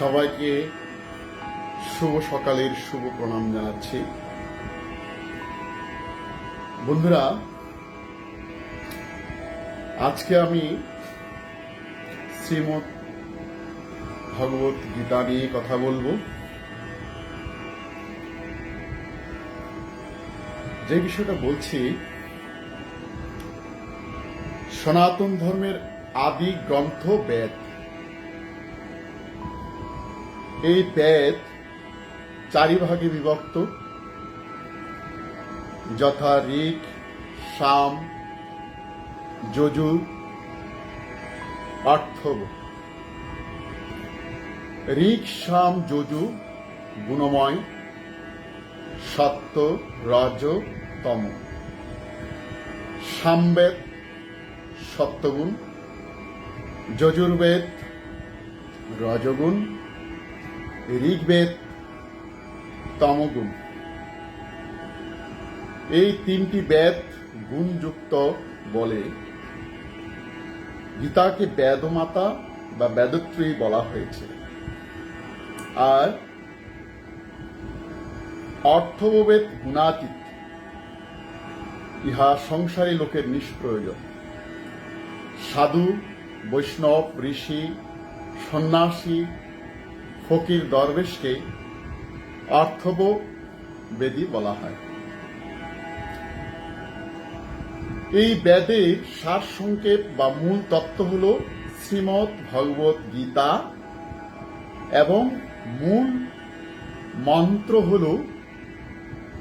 সবাইকে শুভ সকালের শুভ প্রণাম জানাচ্ছি। বন্ধুরা, আজকে আমি শ্রীমৎ ভগবত গীতা নিয়ে কথা বলব। যে বিষয়টা বলছি, সনাতন ধর্মের আদি গ্রন্থ বেদ। এই বেদ চারি ভাগে বিভক্ত। যথা ঋক সাম, যজু অর্থব ঋক সাম, যজু, গুণময়, সত্য, রজ, তম। সামবেদ, সত্যগুণ। যজুর্বেদ, রজগুণ। ঋগ্বেদ তমগুণ। এই তিনটি বেদ গুণযুক্ত বলে গীতাকে বেদমাতা বা বেদত্রয়ী বলা হয়েছে। আর অর্থবেদ গুণাতীত। ইহা সংসারী লোকের নিষ্প্রয়োজন। সাধু, বৈষ্ণব, ঋষি, সন্ন্যাসী ফকির দরবেশকে অর্থব বেদী বলা হয়। এই বেদের সার সংক্ষেপ বা মূল তত্ত্ব হল শ্রীমৎ ভগবত গীতা এবং মূল মন্ত্র হল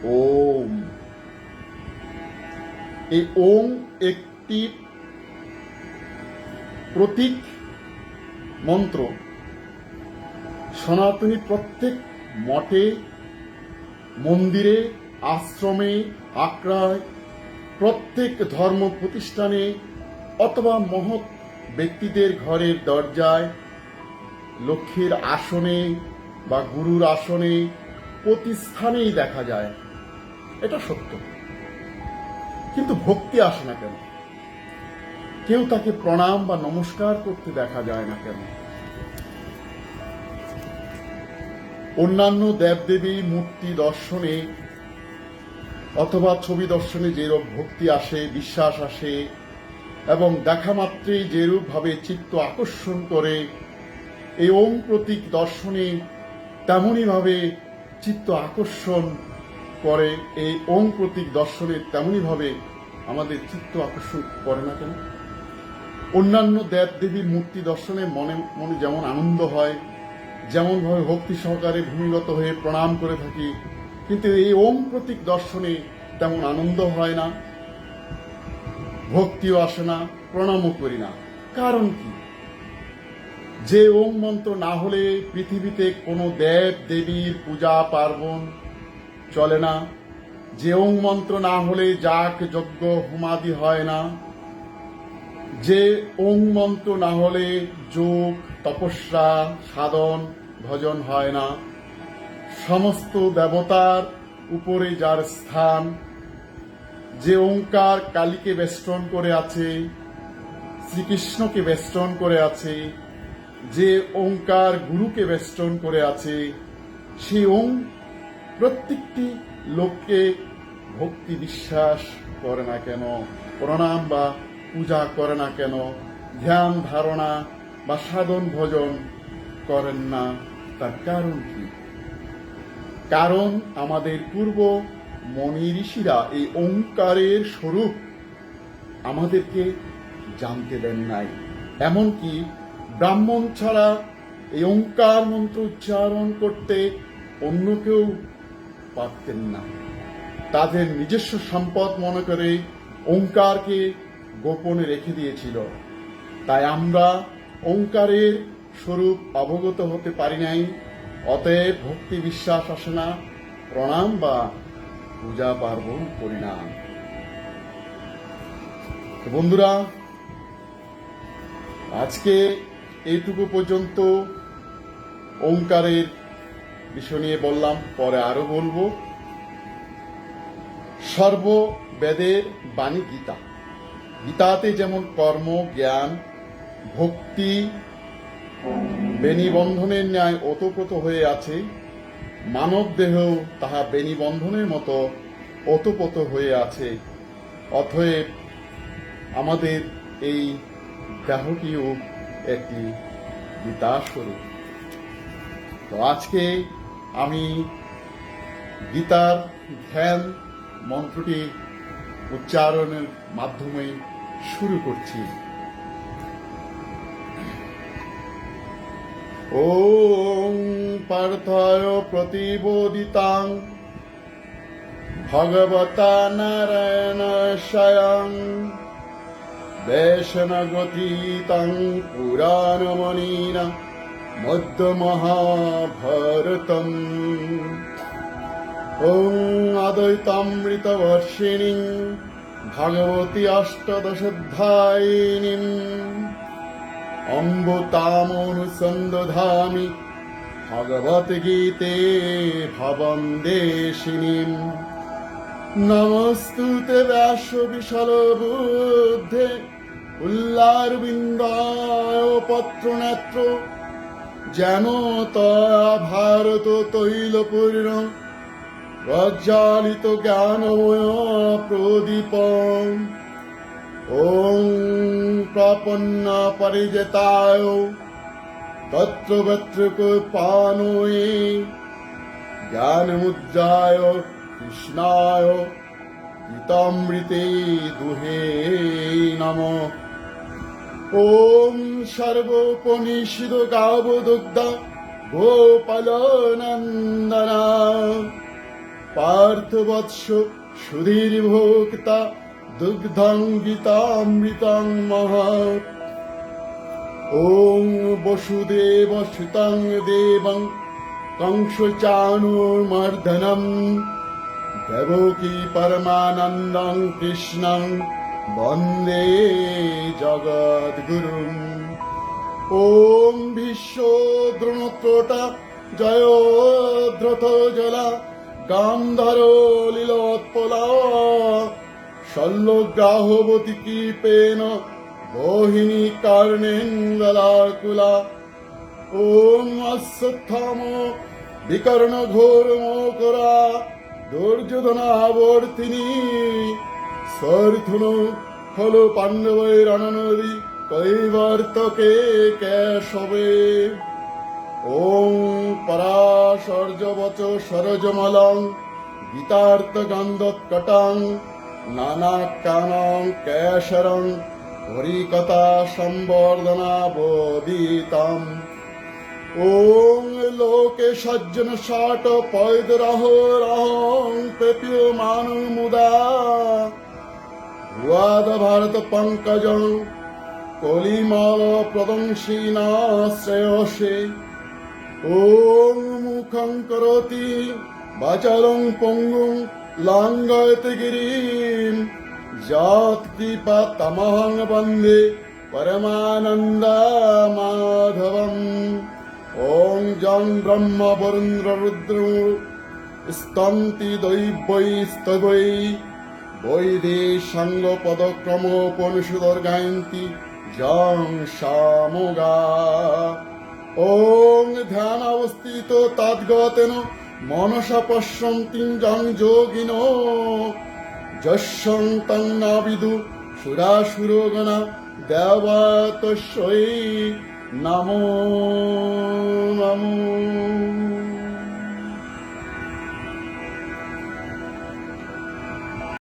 ওম। এই ওম একটি প্রতীক মন্ত্র। সনাতনী প্রত্যেক মঠে, মন্দিরে, আশ্রমে, আক্রায়, প্রত্যেক ধর্ম প্রতিষ্ঠানে অথবা মহৎ ব্যক্তিদের ঘরের দরজায়, লক্ষ্মীর আসনে বা গুরুর আসনে প্রতিস্থানেই দেখা যায়। এটা সত্য। কিন্তু ভক্তি আসে না কেন? কেউ তাকে প্রণাম বা নমস্কার করতে দেখা যায় না কেন? অন্যান্য দেবদেবী মূর্তি দর্শনে অথবা ছবি দর্শনে যেরূপ ভক্তি আসে, বিশ্বাস আসে এবং দেখা মাত্রেই যেরূপ ভাবে চিত্ত আকর্ষণ করে, এই ওম প্রতীক দর্শনে তেমনই ভাবে চিত্ত আকর্ষণ করে, এই ওম প্রতীক দর্শনে তেমনই ভাবে আমাদের চিত্ত আকর্ষণ করে না কেন? অন্যান্য দেব দেবীর মূর্তি দর্শনে মনে মনে যেমন আনন্দ হয় যেমনভাবে ভক্তি সহকারে ভূমিগত হয়ে প্রণাম করে থাকি, কিন্তু এই ওম প্রতীক দর্শনে তেমন আনন্দ হয় না। ভক্তিও আসে না, প্রণামও করি না। কারণ কি? যে ওম মন্ত্র না হলে পৃথিবীতে কোনো দেব দেবীর পূজা, পার্বণ চলে না। যে ওম মন্ত্র না হলে যাক যজ্ঞ, হোমাদি হয় না। যে ওম মন্ত্র না হলে যোগ, তপস্যা, সাধন ভজন হয় না। সমস্ত দেবতার উপরে যার স্থান, যে ওঙ্কার কালীকে বেষ্টন করে আছে, শ্রীকৃষ্ণকে বেষ্টন করে আছে, যে ওঙ্কার গুরুকে বেষ্টন করে আছে, সেই ওং প্রত্যেকটি লোককে ভক্তি বিশ্বাস করে না কেন, প্রণাম বা পূজা করে না কেন, ধ্যান ধারণা বা সাধন ভজন করেন না। তার কারণ কি? কারণ আমাদের পূর্ব মনি ঋষিরা এই ওঙ্কারের স্বরূপ আমাদেরকে জানতে দেন নাই। এমনকি ব্রাহ্মণ ছাড়া এই ওঙ্কার মন্ত্র উচ্চারণ করতে অন্য কেউ পারতেন না। তাদের নিজস্ব সম্পদ মনে করে ওঙ্কারকে গোপনে রেখে দিয়েছিল। তাই আমরা ওঙ্কারের স্বরূপ অবগত হতে পারি নাই। অতএব ভক্তি বিশ্বাস আসে না। প্রণাম বা পূজা পার্বণ করি না। বন্ধুরা, আজকে এইটুকু পর্যন্ত ওঙ্কারের বিষয় নিয়ে বললাম, পরে আরও বলব। সর্ববেদের বাণী গীতা। গীতাতে যেমন কর্ম, জ্ঞান, ভক্তি বেনি বন্ধনের ন্যায় ওতপ্রোত হয়ে আছে। মানব দেহ তাহা বেনি বন্ধনের মতো ওতপ্রোত হয়ে আছে। অতএব আমাদের এই দেহটিও একটি গীতাস্বরূপ। তো আজকে আমি গীতার ধ্যান মন্ত্রটি উচ্চারণের মাধ্যমে শুরু করছি। ॐ पार्थाय प्रतिबोधितां भगवता नारायणशयं वैष्णगतीतं पुराणमणिन मध्यमहाभारतम् ॐ अद्वैतामृतवर्षिणीं भगवती अष्टदशोऽध्यायिनीम् অম্বতামনুসন্দধামি ভগবদ্গীতে ভবন দেশিনীম। নমস্তুতে ব্যাস বিশাল বুদ্ধে। উল্লার বিন্দায় পত্র নেত্র যেন তয়া ভারত তৈলপূর্ণ। প্রজ্বালিত জ্ঞানময় প্রদীপম। ॐ प्रपन्न परिजताय तत्र वत्रकृपाणुये ज्ञानमुद्राय कृष्णाय गीतामृते दुहे नमः ॐ सर्वोपनिषद गावदुग्ध गोपालनन्दना पार्थवत्स सुधीर्भोक्ता দুগ্ধং গীতামৃতং মহৎ। ওং বসুদেব সুতং দেবং কংস চানুর্মর্ধনম দেবকী পরমানন্দং কৃষ্ণং বন্দে জগদ্গুরুম। ওম বিশ্ব দ্রোণত্রটা জয়োদ্রথ জলা গান্ধার লীলোৎপলা। শল্যগ্রাহবতী কীপেন মোহিনী কর্ণেন্দলাকুলা ওম অশ্বত্থাম বিকর্ণ ঘোর মোকরা দুর্যোধনাবর্তিনী। স্বর্থুন হল পাণ্ডবের অননদী, কৈবর্তকে কেশবে। ওম পরাশর্যবচ সরজমলং গীতার্থ নানা কানং কেশরং হরিকথা সম্বর্ধনা বোধিতাম। ওং লোকে সজ্জন ষাট পৈদরহ রহং পেপিয় মানু মুদা। ভুয়াদ ভারত পঙ্কজং কলিমল প্রদংশীনাশ্রয়সে ওং মুখং করোতি বাচালং পঙ্গুং লাঙ্গয়তে গিরিম জাত কৃপা তমহং বন্দে পরমানন্দ মাধবম ওং জং ব্রহ্ম বরুন্দ্র রুদ্র স্তন্তি দৈবৈ স্তবৈ বৈদে সঙ্গ পদক্রম উপনিষদর গায়ন্তি জং সামগা ওং ধ্যান অবস্থিত তদ্গতেন মনসা পশ্যন্তি জং যোগিন যশং তং নাবিদু সুরাসুরগণা দেবতস্যৈ নমো নমো।